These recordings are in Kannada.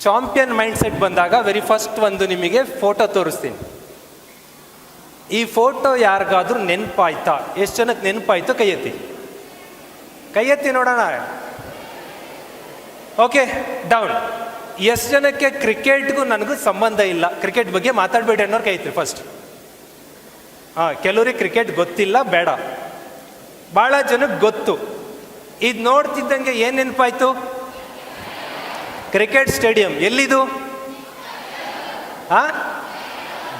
ಚಾಂಪಿಯನ್ ಮೈಂಡ್ ಸೆಟ್ ಬಂದಾಗ ವೆರಿ ಫಸ್ಟ್ ಒಂದು ನಿಮಗೆ ಫೋಟೋ ತೋರಿಸ್ತೀನಿ. ಈ ಫೋಟೋ ಯಾರಿಗಾದ್ರೂ ನೆನಪಾಯ್ತಾ? ಎಷ್ಟು ಜನಕ್ಕೆ ನೆನಪಾಯ್ತು? ಕೈ ಎತ್ತಿ ಕೈ ಎತ್ತಿ ನೋಡೋಣ. ಓಕೆ ಡೌನ್ ಎಷ್ಟು ಜನಕ್ಕೆ ಕ್ರಿಕೆಟ್ಗೂ ನನಗೂ ಸಂಬಂಧ ಇಲ್ಲ. ಕ್ರಿಕೆಟ್ ಬಗ್ಗೆ ಮಾತಾಡಬೇಡಿ ಅನ್ನೋರು ಕೈ ಎತ್ತಿ ಫಸ್ಟ್ ಹಾಂ, ಕೆಲವ್ರಿಗೆ ಕ್ರಿಕೆಟ್ ಗೊತ್ತಿಲ್ಲ, ಬೇಡ. ಭಾಳ ಜನಕ್ಕೆ ಗೊತ್ತು. ಇದು ನೋಡ್ತಿದ್ದಂಗೆ ಏನು ನೆನಪಾಯ್ತು? ಕ್ರಿಕೆಟ್ ಸ್ಟೇಡಿಯಂ ಎಲ್ಲಿದು? ಹಾ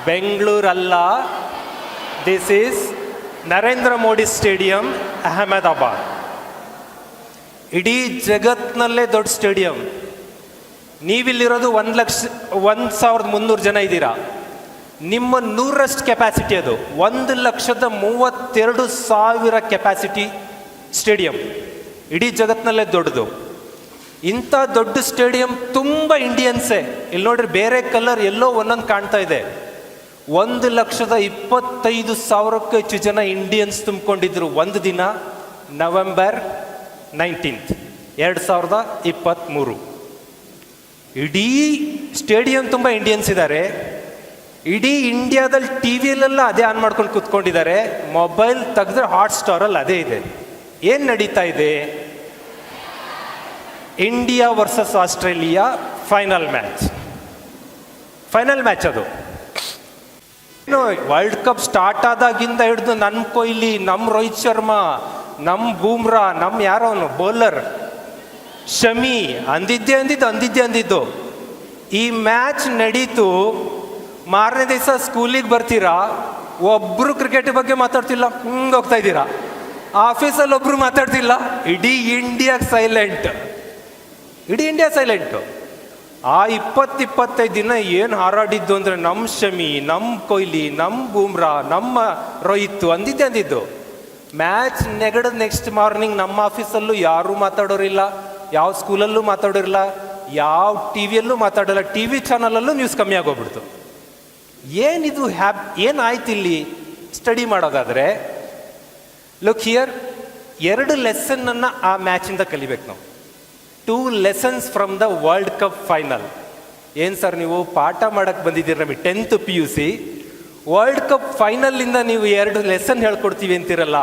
ಬೆಂಗಳೂರಲ್ಲ. This is Narendra Modi stadium Ahmedabad ಇಡೀ ಜಗತ್ನಲ್ಲೇ ದೊಡ್ಡ ಸ್ಟೇಡಿಯಂ ನೀವಿಲ್ಲಿರೋದು ಒಂದು ಲಕ್ಷ, ಒಂದು ಸಾವಿರದ ಮುನ್ನೂರು ಜನ ಇದ್ದೀರಾ? ನಿಮ್ಮ ನೂರಷ್ಟು ಕೆಪಾಸಿಟಿ ಅದು. ಒಂದು ಲಕ್ಷದ ಮೂವತ್ತೆರಡು ಸಾವಿರ ಕೆಪಾಸಿಟಿ ಸ್ಟೇಡಿಯಂ ಇಡೀ ಜಗತ್ತಿನಲ್ಲೇ ದೊಡ್ಡದು. ಇಂಥ ದೊಡ್ಡ ಸ್ಟೇಡಿಯಂ ತುಂಬ ಇಂಡಿಯನ್ಸೇ. ಇಲ್ಲಿ ನೋಡ್ರಿ ಬೇರೆ ಕಲರ್ ಎಲ್ಲೋ ಒಂದೊಂದು ಕಾಣ್ತಾ ಇದೆ. ಒಂದು ಲಕ್ಷದ ಇಪ್ಪತ್ತೈದು ಸಾವಿರಕ್ಕೂ ಹೆಚ್ಚು ಜನ ಇಂಡಿಯನ್ಸ್ ತುಂಬಿಕೊಂಡಿದ್ರು ಒಂದು ದಿನ, ನವೆಂಬರ್ ನೈನ್ಟೀನ್ತ್, ಎರಡು ಸಾವಿರದ ಇಪ್ಪತ್ತ್ಮೂರು ಇಡೀ ಸ್ಟೇಡಿಯಂ ತುಂಬ ಇಂಡಿಯನ್ಸ್ ಇದ್ದಾರೆ. ಇಡೀ ಇಂಡಿಯಾದಲ್ಲಿ ಟಿ ವಿಯಲ್ಲೆಲ್ಲ ಅದೇ ಆನ್ ಮಾಡ್ಕೊಂಡು ಕೂತ್ಕೊಂಡಿದ್ದಾರೆ. ಮೊಬೈಲ್ ತೆಗೆದ್ರೆ ಹಾಟ್ ಸ್ಟಾರಲ್ಲಿ ಅದೇ ಇದೆ. ಏನು ನಡೀತಾ ಇದೆ? India versus Australia final match. Final match ಅದು. ಏನು ವರ್ಲ್ಡ್ ಕಪ್ ಸ್ಟಾರ್ಟ್ ಆದಾಗಿಂದ ಹಿಡಿದು ನನ್ನ ಕೊಹ್ಲಿ ನಮ್ಮ ರೋಹಿತ್ ಶರ್ಮಾ ನಮ್ಮ ಬೂಮ್ರಾ ನಮ್ಮ ಯಾರೋ ಅವನು, ಬೌಲರ್ ಶಮಿ, ಅಂದಿದ್ದೆ ಅಂದಿದ್ದು ಅಂದಿದ್ದೆ ಅಂದಿದ್ದು. ಈ ಮ್ಯಾಚ್ ನಡೀತು, ಮಾರನೇ ದಿವಸ ಸ್ಕೂಲಿಗೆ ಬರ್ತೀರಾ ಒಬ್ಬರು ಕ್ರಿಕೆಟ್ ಬಗ್ಗೆ ಮಾತಾಡ್ತಿಲ್ಲ, ಹಿಂಗೆ ಹೋಗ್ತಾ ಇದ್ದೀರಾ. ಆಫೀಸಲ್ಲಿ ಒಬ್ರು ಮಾತಾಡ್ತಿಲ್ಲ, ಇಡೀ ಇಂಡಿಯಾ ಸೈಲೆಂಟ್ ಇಡೀ ಇಂಡಿಯಾ ಸೈಲೆಂಟು ಆ ಇಪ್ಪತ್ತು ಇಪ್ಪತ್ತೈದು ದಿನ ಏನು ಹಾರಾಡಿದ್ದು ಅಂದರೆ ನಮ್ಮ ಶಮಿ ನಮ್ಮ ಕೊಹ್ಲಿ ನಮ್ಮ ಬೂಮ್ರಾ, ನಮ್ಮ ರೋಹಿತ್ ಅಂದಿದ್ದೆ ಅಂದಿದ್ದು. ಮ್ಯಾಚ್ ನೆಗಡ ನೆಕ್ಸ್ಟ್ ಮಾರ್ನಿಂಗ್ ನಮ್ಮ ಆಫೀಸಲ್ಲೂ ಯಾರೂ ಮಾತಾಡೋರಿಲ್ಲ, ಯಾವ ಸ್ಕೂಲಲ್ಲೂ ಮಾತಾಡೋರಿಲ್ಲ, ಯಾವ ಟಿ ವಿಯಲ್ಲೂ ಮಾತಾಡೋಲ್ಲ ಟಿ ವಿ ಚಾನಲಲ್ಲೂ ನ್ಯೂಸ್ ಕಮ್ಮಿ ಆಗೋಗ್ಬಿಡ್ತು. ಏನಿದು ಹ್ಯಾಪ್ ಏನಾಯ್ತು ಇಲ್ಲಿ ಸ್ಟಡಿ ಮಾಡೋದಾದರೆ? ಲುಕ್ ಹಿಯರ್ ಎರಡು ಲೆಸನ್ನನ್ನು ಆ ಮ್ಯಾಚಿಂದ ಕಲಿಬೇಕು ನಾವು. Two lessons from the world cup final ಏನು ಸರ್ ನೀವು ಪಾಠ ಮಾಡೋಕ್ಕೆ ಬಂದಿದ್ದೀರಿ ನಮಗೆ? Tenth P U C world cup ಫೈನಲ್ಲಿಂದ ನೀವು ಎರಡು ಲೆಸನ್ ಹೇಳ್ಕೊಡ್ತೀವಿ ಅಂತಿರಲ್ಲ?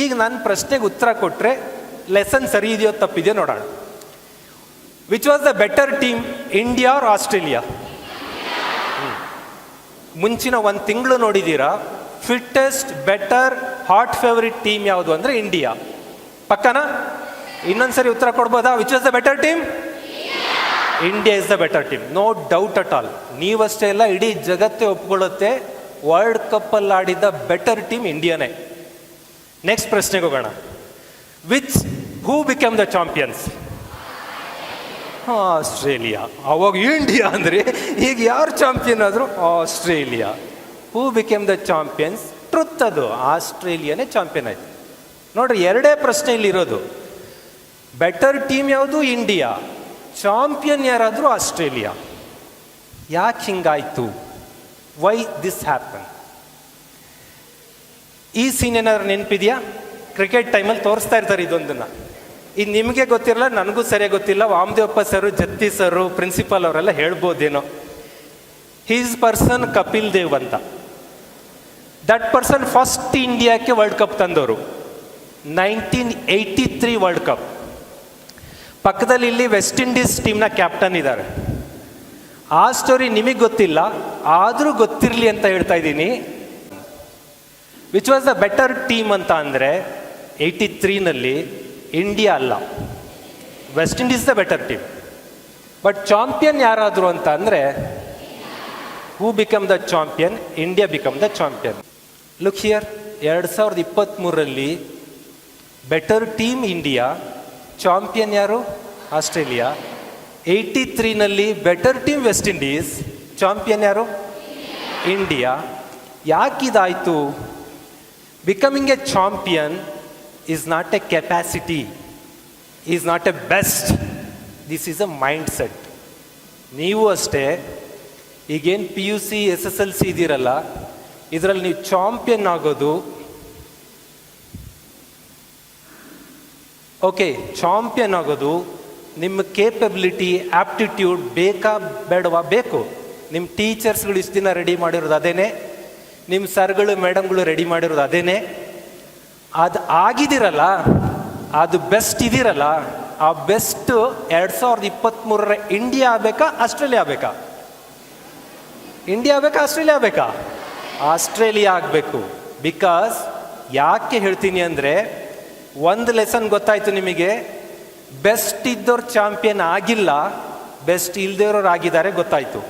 ಈಗ ನನ್ನ ಪ್ರಶ್ನೆಗೆ ಉತ್ತರ ಕೊಟ್ಟರೆ ಲೆಸನ್ ಸರಿ ಇದೆಯೋ ತಪ್ಪಿದೆಯೋ ನೋಡೋಣ. Which was the better team India or Australia ಮುಂಚಿನ ಒಂದು ತಿಂಗಳು ನೋಡಿದ್ದೀರಾ fittest better hot favourite team ಯಾವುದು ಅಂದರೆ ಇಂಡಿಯಾ ಪಕ್ಕನಾ? ಇನ್ನೊಂದ್ಸರಿ ಉತ್ತರ ಕೊಡ್ಬೋದಾ? Which was the better team India is the better team no doubt at all ನೀವಷ್ಟೇ ಇಲ್ಲ ಇಡೀ ಜಗತ್ತೇ ಒಪ್ಕೊಳ್ಳುತ್ತೆ. ವರ್ಲ್ಡ್ ಕಪ್ಪಲ್ಲಿ ಆಡಿದ ಬೆಟರ್ ಟೀಮ್ ಇಂಡಿಯಾನೇ ನೆಕ್ಸ್ಟ್ ಪ್ರಶ್ನೆಗೆ ಹೋಗೋಣ. Which who become the champions Australia. ಅವಾಗ ಇಂಡಿಯಾ ಅಂದರೆ, ಈಗ ಯಾರು ಚಾಂಪಿಯನ್ ಆದರೂ Australia. Who became the champions truth ಅದು. ಆಸ್ಟ್ರೇಲಿಯಾನೇ ಚಾಂಪಿಯನ್ ಆಯ್ತು. ನೋಡ್ರಿ, ಎರಡೇ ಪ್ರಶ್ನೆ ಇಲ್ಲಿರೋದು. ಬೆಟರ್ ಟೀಮ್ ಯಾವುದು? ಇಂಡಿಯಾ ಚಾಂಪಿಯನ್ ಯಾರಾದರೂ ಆಸ್ಟ್ರೇಲಿಯಾ ಯಾಕೆ ಹಿಂಗಾಯಿತು? ವೈ ದಿಸ್ ಹ್ಯಾಪನ್ ಈ ಸೀನ್ ಏನಾದ್ರು ನೆನಪಿದೆಯಾ? ಕ್ರಿಕೆಟ್ ಟೈಮಲ್ಲಿ ತೋರಿಸ್ತಾ ಇರ್ತಾರೆ ಇದೊಂದನ್ನು. ಇದು ನಿಮಗೆ ಗೊತ್ತಿರಲ್ಲ, ನನಗೂ ಸರಿಯಾಗಿ ಗೊತ್ತಿಲ್ಲ. Vamadevappa sir, Jatti sir principal ಅವರೆಲ್ಲ ಹೇಳ್ಬೋದೇನೋ. ಹೀಸ್ ಪರ್ಸನ್ ಕಪಿಲ್ ದೇವ್ ಅಂತ. ದಟ್ ಪರ್ಸನ್ ಫಸ್ಟ್ ಇಂಡಿಯಾಕ್ಕೆ ವರ್ಲ್ಡ್ ಕಪ್ ತಂದವರು. Nineteen eighty three world cup ಪಕ್ಕದಲ್ಲಿ ಇಲ್ಲಿ ವೆಸ್ಟ್ ಇಂಡೀಸ್ ಟೀಮ್ನ ಕ್ಯಾಪ್ಟನ್ ಇದ್ದಾರೆ. ಆ ಸ್ಟೋರಿ ನಿಮಗೆ ಗೊತ್ತಿಲ್ಲ, ಆದರೂ ಗೊತ್ತಿರಲಿ ಅಂತ ಹೇಳ್ತಾ ಇದ್ದೀನಿ. Which was the better team ಅಂತ ಅಂದರೆ ಏಯ್ಟಿ ತ್ರೀನಲ್ಲಿ ಇಂಡಿಯಾ ಅಲ್ಲ. West Indies the better team but champion ಯಾರಾದರೂ ಅಂತ ಅಂದರೆ who become the champion India become the champion look here ಎರಡು ಸಾವಿರದ ಇಪ್ಪತ್ತ್ಮೂರರಲ್ಲಿ ಬೆಟರ್ ಟೀಮ್ ಇಂಡಿಯಾ ಚಾಂಪಿಯನ್ ಯಾರು? Australia. Eighty ತ್ರೀನಲ್ಲಿ better team West Indies champion ಯಾರು? India. ಯಾಕಿದಾಯಿತು? Becoming a champion is not a capacity is not a best this is a mindset ನೀವು ಅಷ್ಟೇ, ಈಗೇನು P U C S S L C ಇದ್ದೀರಲ್ಲ, ಇದರಲ್ಲಿ ನೀವು ಚಾಂಪಿಯನ್ ಆಗೋದು ಓಕೆ ಚಾಂಪಿಯನ್ ಆಗೋದು ನಿಮ್ಮ ಕೇಪಬಿಲಿಟಿ ಆಪ್ಟಿಟ್ಯೂಡ್ ಬೇಕಾ ಬೇಡವಾ? ಬೇಕು. ನಿಮ್ಮ ಟೀಚರ್ಸ್ಗಳು ಇಷ್ಟು ದಿನ ರೆಡಿ ಮಾಡಿರೋದು ಅದೇನೆ. ನಿಮ್ಮ ಸರ್ಗಳು ಮೇಡಮ್ಗಳು ರೆಡಿ ಮಾಡಿರೋದು ಅದೇನೆ. ಅದು ಆಗಿದಿರಲ್ಲ, ಅದು ಬೆಸ್ಟ್ ಇದಿರಲ್ಲ, ಆ ಬೆಸ್ಟ್ ಎರಡು ಸಾವಿರದ ಇಪ್ಪತ್ತ್ಮೂರರ ಇಂಡಿಯಾ ಆಗಬೇಕಾ ಆಸ್ಟ್ರೇಲಿಯಾ ಆಗಬೇಕಾ? ಇಂಡಿಯಾ ಆಗಬೇಕಾ ಆಸ್ಟ್ರೇಲಿಯಾ ಆಗಬೇಕಾ? ಆಸ್ಟ್ರೇಲಿಯಾ ಆಗಬೇಕು. ಬಿಕಾಸ್ ಯಾಕೆ ಹೇಳ್ತೀನಿ ಅಂದರೆ ಒಂದು ಲೆಸನ್ ಗೊತ್ತಾಯ್ತು ನಿಮಗೆ. ಬೆಸ್ಟ್ ಇದ್ದವ್ರು ಚಾಂಪಿಯನ್ ಆಗಿಲ್ಲ ಬೆಸ್ಟ್ ಇಲ್ದಿರೋರು ಆಗಿದ್ದಾರೆ ಗೊತ್ತಾಯ್ತು.